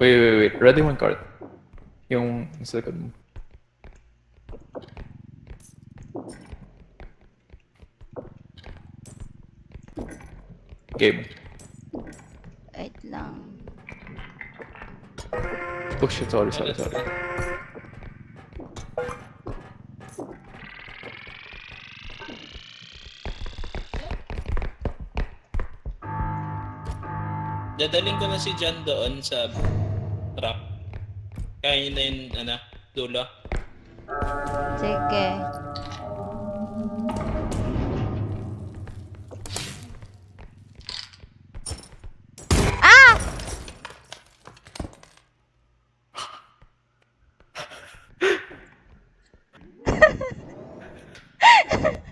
Wait, wait, wait. Ready one card. Yung sa likod mo. Game. Wait lang. Oh shit, sorry, sorry, sorry. Dadaling ko na si John doon sa trap. Kaya na yun, ano, dulo. Sige. Ah!